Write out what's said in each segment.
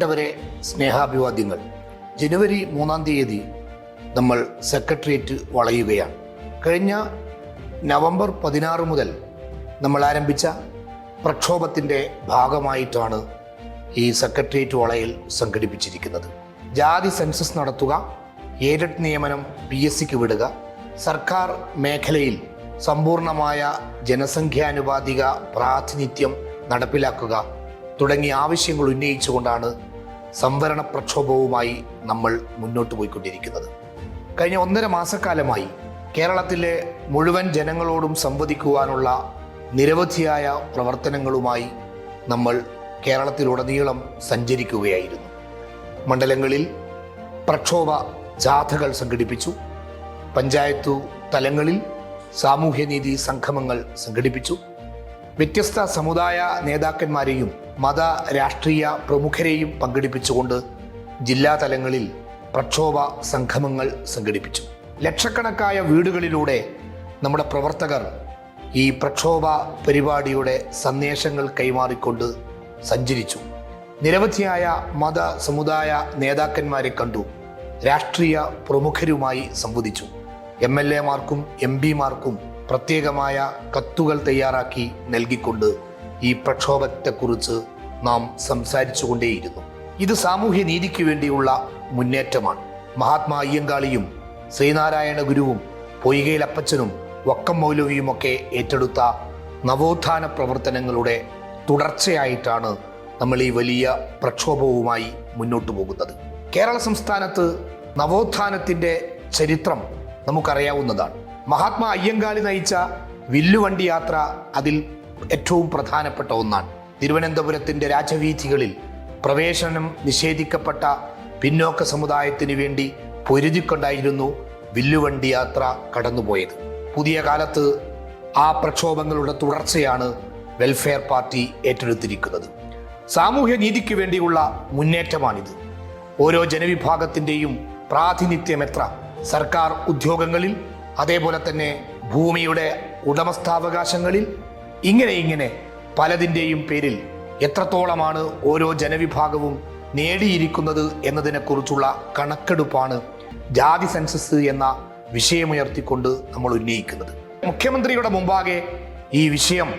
പ്രിയപ്പെട്ടവരെ സ്നേഹാഭിവാദ്യങ്ങൾ. ജനുവരി മൂന്നാം തീയതി നമ്മൾ സെക്രട്ടേറിയറ്റ് വളയുകയാണ്. കഴിഞ്ഞ നവംബർ പതിനാറ് മുതൽ നമ്മൾ ആരംഭിച്ച പ്രക്ഷോഭത്തിന്റെ ഭാഗമായിട്ടാണ് ഈ സെക്രട്ടേറിയറ്റ് വളയിൽ സംഘടിപ്പിച്ചിരിക്കുന്നത്. ജാതി സെൻസസ് നടത്തുക എയ്ഡഡ് നിയമനം പി എസ് സിക്ക് വിടുക സർക്കാർ മേഖലയിൽ സമ്പൂർണമായ ജനസംഖ്യാനുപാതിക പ്രാതിനിധ്യം നടപ്പിലാക്കുക തുടങ്ങിയ ആവശ്യങ്ങൾ ഉന്നയിച്ചുകൊണ്ടാണ് സംവരണ പ്രക്ഷോഭവുമായി നമ്മൾ മുന്നോട്ട് പോയിക്കൊണ്ടിരിക്കുന്നത്. കഴിഞ്ഞ ഒന്നര മാസക്കാലമായി കേരളത്തിലെ മുഴുവൻ ജനങ്ങളോടും സംവദിക്കുവാനുള്ള നിരവധിയായ പ്രവർത്തനങ്ങളുമായി നമ്മൾ കേരളത്തിലുടനീളം സഞ്ചരിക്കുകയായിരുന്നു. മണ്ഡലങ്ങളിൽ പ്രക്ഷോഭ ജാഥകൾ സംഘടിപ്പിച്ചു. പഞ്ചായത്തു തലങ്ങളിൽ സാമൂഹ്യനീതി സംഗമങ്ങൾ സംഘടിപ്പിച്ചു. വ്യത്യസ്ത സമുദായ നേതാക്കന്മാരെയും മത രാഷ്ട്രീയ പ്രമുഖരെയും പങ്കെടുപ്പിച്ചുകൊണ്ട് ജില്ലാ തലങ്ങളിൽ പ്രക്ഷോഭ സംഗമങ്ങൾ സംഘടിപ്പിച്ചു. ലക്ഷക്കണക്കായ വീടുകളിലൂടെ നമ്മുടെ പ്രവർത്തകർ ഈ പ്രക്ഷോഭ പരിപാടിയുടെ സന്ദേശങ്ങൾ കൈമാറിക്കൊണ്ട് സഞ്ചരിച്ചു. നിരവധിയായ മത സമുദായ നേതാക്കന്മാരെ കണ്ടു. രാഷ്ട്രീയ പ്രമുഖരുമായി സംവദിച്ചു. എം എൽ എമാർക്കും എം പിമാർക്കും പ്രത്യേകമായ കത്തുകൾ തയ്യാറാക്കി നൽകിക്കൊണ്ട് ഈ പ്രക്ഷോഭത്തെക്കുറിച്ച് നാം സംസാരിച്ചുകൊണ്ടേയിരുന്നു. ഇത് സാമൂഹ്യ നീതിക്ക് വേണ്ടിയുള്ള മുന്നേറ്റമാണ്. മഹാത്മാ അയ്യങ്കാളിയും ശ്രീനാരായണ ഗുരുവും പൊയ്കയിൽ അപ്പച്ചനും വക്കം മൗലവിയുമൊക്കെ ഏറ്റെടുത്ത നവോത്ഥാന പ്രവർത്തനങ്ങളുടെ തുടർച്ചയായിട്ടാണ് നമ്മൾ ഈ വലിയ പ്രക്ഷോഭവുമായി മുന്നോട്ട് പോകുന്നത്. കേരള സംസ്ഥാനത്ത് നവോത്ഥാനത്തിന്റെ ചരിത്രം നമുക്കറിയാവുന്നതാണ്. മഹാത്മാ അയ്യങ്കാളി നയിച്ച വില്ലുവണ്ടി യാത്ര അതിൽ ഏറ്റവും പ്രധാനപ്പെട്ട ഒന്നാണ്. തിരുവനന്തപുരത്തിന്റെ രാജവീഥികളിൽ പ്രവേശനം നിഷേധിക്കപ്പെട്ട പിന്നോക്ക സമുദായത്തിന് വേണ്ടി പൊരുതിക്കൊണ്ടായിരുന്നു വില്ലുവണ്ടി യാത്ര കടന്നുപോയത്. പുതിയ കാലത്ത് ആ പ്രക്ഷോഭങ്ങളുടെ തുടർച്ചയാണ് വെൽഫെയർ പാർട്ടി ഏറ്റെടുത്തിരിക്കുന്നത്. സാമൂഹ്യ നീതിക്ക് വേണ്ടിയുള്ള മുന്നേറ്റമാണിത്. ഓരോ ജനവിഭാഗത്തിന്റെയും പ്രാതിനിധ്യം എത്ര സർക്കാർ ഉദ്യോഗങ്ങളിൽ അതേപോലെ തന്നെ ഭൂമിയുടെ ഉടമസ്ഥാവകാശങ്ങളിൽ ഇങ്ങനെ ഇങ്ങനെ പലതിന്റെയും പേരിൽ എത്രത്തോളമാണ് ഓരോ ജനവിഭാഗവും നേടിയിരിക്കുന്നത് എന്നതിനെക്കുറിച്ചുള്ള കണക്കെടുപ്പാണ് ജാതി സെൻസസ് എന്ന വിഷയമുയർത്തിക്കൊണ്ട് നമ്മൾ ഉന്നയിക്കുന്നത്. മുഖ്യമന്ത്രിയുടെ മുമ്പാകെ ഈ വിഷയം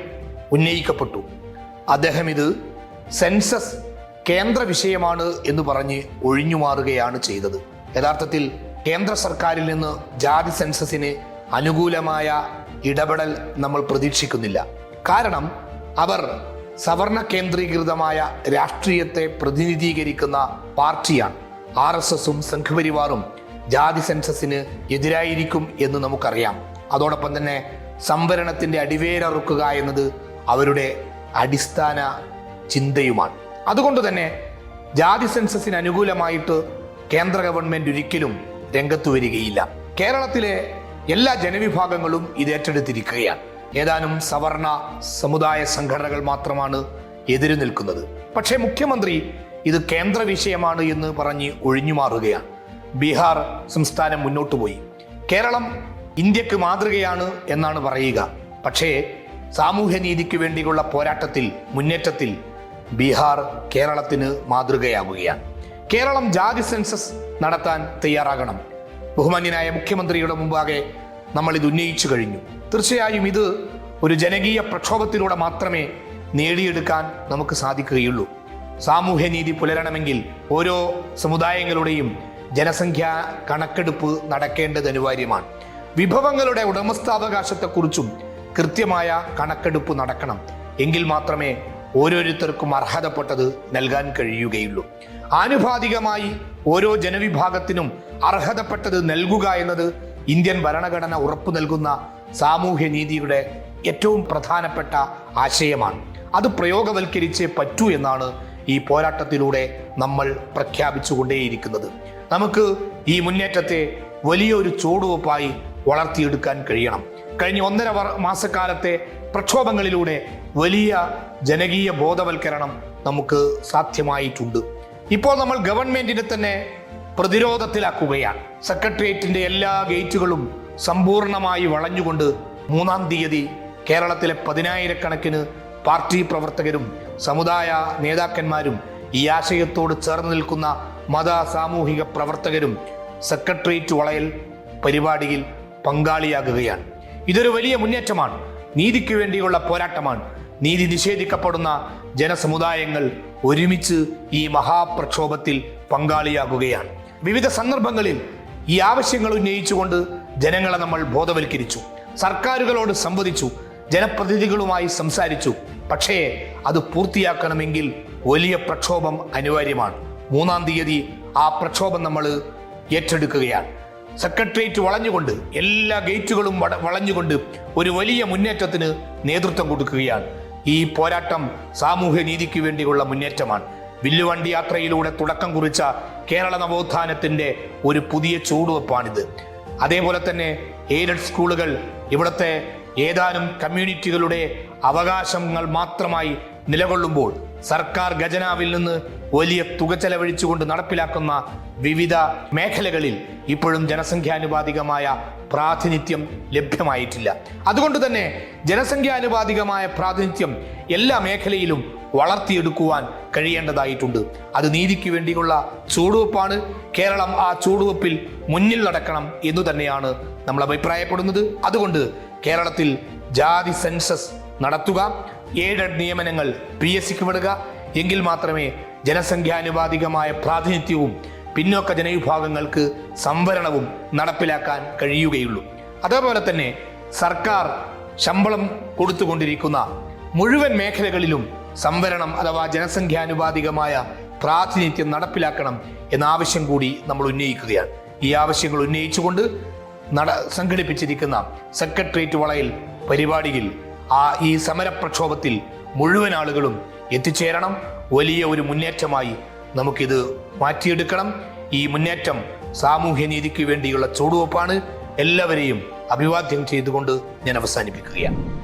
ഉന്നയിക്കപ്പെട്ടു. അദ്ദേഹം ഇത് സെൻസസ് കേന്ദ്ര വിഷയമാണ് എന്ന് പറഞ്ഞ് ഒഴിഞ്ഞുമാറുകയാണ് ചെയ്തത്. യഥാർത്ഥത്തിൽ കേന്ദ്ര സർക്കാരിൽ നിന്ന് ജാതി സെൻസസിന് അനുകൂലമായ ഇടപെടൽ നമ്മൾ പ്രതീക്ഷിക്കുന്നില്ല. കാരണം അവർ സവർണ കേന്ദ്രീകൃതമായ രാഷ്ട്രീയത്തെ പ്രതിനിധീകരിക്കുന്ന പാർട്ടിയാണ്. ആർ എസ് എസും സംഘപരിവാറും ജാതി സെൻസസിന് എതിരായിരിക്കും എന്ന് നമുക്കറിയാം. അതോടൊപ്പം തന്നെ സംവരണത്തിന്റെ അടിവേരറുക്കുക എന്നത് അവരുടെ അടിസ്ഥാന ചിന്തയുമാണ്. അതുകൊണ്ട് തന്നെ ജാതി സെൻസസിന് അനുകൂലമായിട്ട് കേന്ദ്ര ഗവൺമെന്റ് ഒരിക്കലും രംഗത്ത് വരികയില്ല. കേരളത്തിലെ എല്ലാ ജനവിഭാഗങ്ങളും ഇത് ഏറ്റെടുത്തിരിക്കുകയാണ്. ഏതാനും സവർണ സമുദായ സംഘടനകൾ മാത്രമാണ് എതിര് നിൽക്കുന്നത്. പക്ഷേ മുഖ്യമന്ത്രി ഇത് കേന്ദ്ര വിഷയമാണ് എന്ന് പറഞ്ഞ് ഒഴിഞ്ഞു മാറുകയാണ്. ബീഹാർ സംസ്ഥാനം മുന്നോട്ട് പോയി. കേരളം ഇന്ത്യയ്ക്ക് മാതൃകയാണ് എന്നാണ് പറയുക. പക്ഷേ സാമൂഹ്യ നീതിക്ക് വേണ്ടിയുള്ള പോരാട്ടത്തിൽ മുന്നേറ്റത്തിൽ ബീഹാർ കേരളത്തിന് മാതൃകയാവുകയാണ്. കേരളം ജാതി സെൻസസ് നടത്താൻ തയ്യാറാകണം. ബഹുമാന്യനായ മുഖ്യമന്ത്രിയുടെ മുമ്പാകെ നമ്മൾ ഇത് ഉന്നയിച്ചു കഴിഞ്ഞു. തീർച്ചയായും ഇത് ഒരു ജനകീയ പ്രക്ഷോഭത്തിലൂടെ മാത്രമേ നേടിയെടുക്കാൻ നമുക്ക് സാധിക്കുകയുള്ളൂ. സാമൂഹ്യ നീതി പുലരണമെങ്കിൽ ഓരോ സമുദായങ്ങളുടെയും ജനസംഖ്യാ കണക്കെടുപ്പ് നടക്കേണ്ടത് അനിവാര്യമാണ്. വിഭവങ്ങളുടെ ഉടമസ്ഥാവകാശത്തെക്കുറിച്ചും കൃത്യമായ കണക്കെടുപ്പ് നടക്കണം. എങ്കിൽ മാത്രമേ ഓരോരുത്തർക്കും അർഹതപ്പെട്ടത് നൽകാൻ കഴിയുകയുള്ളൂ. ആനുപാതികമായി ഓരോ ജനവിഭാഗത്തിനും അർഹതപ്പെട്ടത് നൽകുക എന്നത് ഇന്ത്യൻ ഭരണഘടന ഉറപ്പു നൽകുന്ന സാമൂഹ്യനീതിയുടെ ഏറ്റവും പ്രധാനപ്പെട്ട ആശയമാണ്. അത് പ്രയോഗവൽക്കരിച്ചേ പറ്റൂ എന്നാണ് ഈ പോരാട്ടത്തിലൂടെ നമ്മൾ പ്രഖ്യാപിച്ചുകൊണ്ടേയിരിക്കുന്നത്. നമുക്ക് ഈ മുന്നേറ്റത്തെ വലിയൊരു ചുവടുവെപ്പായി വളർത്തിയെടുക്കാൻ കഴിയണം. കഴിഞ്ഞ ഒന്നര മാസക്കാലത്തെ പ്രക്ഷോഭങ്ങളിലൂടെ വലിയ ജനകീയ ബോധവൽക്കരണം നമുക്ക് സാധ്യമായിട്ടുണ്ട്. ഇപ്പോൾ നമ്മൾ ഗവൺമെന്റിനെ തന്നെ പ്രതിരോധത്തിലാക്കുകയാണ്. സെക്രട്ടേറിയറ്റിന്റെ എല്ലാ ഗേറ്റുകളും സമ്പൂർണമായി വളഞ്ഞുകൊണ്ട് മൂന്നാം തീയതി കേരളത്തിലെ പതിനായിരക്കണക്കിന് പാർട്ടി പ്രവർത്തകരും സമുദായ നേതാക്കന്മാരും ഈ ആശയത്തോട് ചേർന്ന് നിൽക്കുന്ന മത സാമൂഹിക പ്രവർത്തകരും സെക്രട്ടേറിയറ്റ് വളയൽ പരിപാടിയിൽ പങ്കാളിയാകുകയാണ്. ഇതൊരു വലിയ മുന്നേറ്റമാണ്. നീതിക്ക് വേണ്ടിയുള്ള പോരാട്ടമാണ്. നീതി നിഷേധിക്കപ്പെടുന്ന ജനസമുദായങ്ങൾ ഒരുമിച്ച് ഈ മഹാപ്രക്ഷോഭത്തിൽ പങ്കാളിയാകുകയാണ്. വിവിധ സന്ദർഭങ്ങളിൽ ഈ ആവശ്യങ്ങൾ ഉന്നയിച്ചുകൊണ്ട് ജനങ്ങളെ നമ്മൾ ബോധവൽക്കരിച്ചു. സർക്കാരുകളോട് സംവദിച്ചു. ജനപ്രതിനിധികളുമായി സംസാരിച്ചു. പക്ഷേ അത് പൂർത്തിയാക്കണമെങ്കിൽ വലിയ പ്രക്ഷോഭം അനിവാര്യമാണ്. മൂന്നാം തീയതി ആ പ്രക്ഷോഭം നമ്മൾ ഏറ്റെടുക്കുകയാണ്. സെക്രട്ടേറിയറ്റ് വളഞ്ഞുകൊണ്ട് എല്ലാ ഗേറ്റുകളും വളഞ്ഞുകൊണ്ട് ഒരു വലിയ മുന്നേറ്റത്തിന് നേതൃത്വം കൊടുക്കുകയാണ്. ഈ പോരാട്ടം സാമൂഹ്യ നീതിക്ക് വേണ്ടിയുള്ള മുന്നേറ്റമാണ്. വില്ലുവണ്ടി യാത്രയിലൂടെ തുടക്കം കുറിച്ച കേരള നവോത്ഥാനത്തിന്റെ ഒരു പുതിയ ചൂടുവെപ്പാണിത് അതേപോലെ തന്നെ എയ്ഡഡ് സ്കൂളുകൾ ഇവിടുത്തെ ഏതാനും കമ്മ്യൂണിറ്റികളുടെ അവകാശങ്ങൾ മാത്രമായി നിലകൊള്ളുമ്പോൾ സർക്കാർ ഖജനാവിൽ നിന്ന് വലിയ തുക ചെലവഴിച്ചുകൊണ്ട് നടപ്പിലാക്കുന്ന വിവിധ മേഖലകളിൽ ഇപ്പോഴും ജനസംഖ്യാനുപാതികമായ പ്രാതിനിധ്യം ലഭ്യമായിട്ടില്ല. അതുകൊണ്ട് തന്നെ ജനസംഖ്യാനുപാതികമായ പ്രാതിനിധ്യം എല്ലാ മേഖലയിലും വളർത്തിയെടുക്കുവാൻ കഴിയേണ്ടതായിട്ടുണ്ട്. അത് നീതിക്ക് വേണ്ടിയുള്ള ചൂടുവെപ്പാണ് കേരളം ആ ചൂടുവെപ്പിൽ മുന്നിൽ നടക്കണം എന്നു തന്നെയാണ് നമ്മൾ അഭിപ്രായപ്പെടുന്നത്. അതുകൊണ്ട് കേരളത്തിൽ ജാതി സെൻസസ് നടത്തുക. എയ്ഡഡ് നിയമനങ്ങൾ പി എസ് സിക്ക് വിടുക എങ്കിൽ മാത്രമേ ജനസംഖ്യാനുപാതികമായ പ്രാതിനിധ്യവും പിന്നോക്ക ജനവിഭാഗങ്ങൾക്ക് സംവരണവും നടപ്പിലാക്കാൻ കഴിയുകയുള്ളൂ. അതേപോലെ തന്നെ സർക്കാർ ശമ്പളം കൊടുത്തുകൊണ്ടിരിക്കുന്ന മുഴുവൻ മേഖലകളിലും സംവരണം അഥവാ ജനസംഖ്യാനുപാതികമായ പ്രാതിനിധ്യം നടപ്പിലാക്കണം എന്ന ആവശ്യം കൂടി നമ്മൾ ഉന്നയിക്കുകയാണ്. ഈ ആവശ്യങ്ങൾ ഉന്നയിച്ചുകൊണ്ട് നട സംഘടിപ്പിച്ചിരിക്കുന്ന സെക്രട്ടേറിയറ്റ് വളയിൽ പരിപാടിയിൽ ആ ഈ സമരപ്രക്ഷോഭത്തിൽ മുഴുവൻ ആളുകളും എത്തിച്ചേരണം. വലിയ ഒരു മുന്നേറ്റമായി നമുക്കിത് മാറ്റിയെടുക്കണം. ഈ മുന്നേറ്റം സാമൂഹ്യ നീതിക്ക് വേണ്ടിയുള്ള ചുവടുവെപ്പാണ്. എല്ലാവരെയും അഭിവാദ്യം ചെയ്തുകൊണ്ട് ഞാൻ അവസാനിപ്പിക്കുകയാണ്.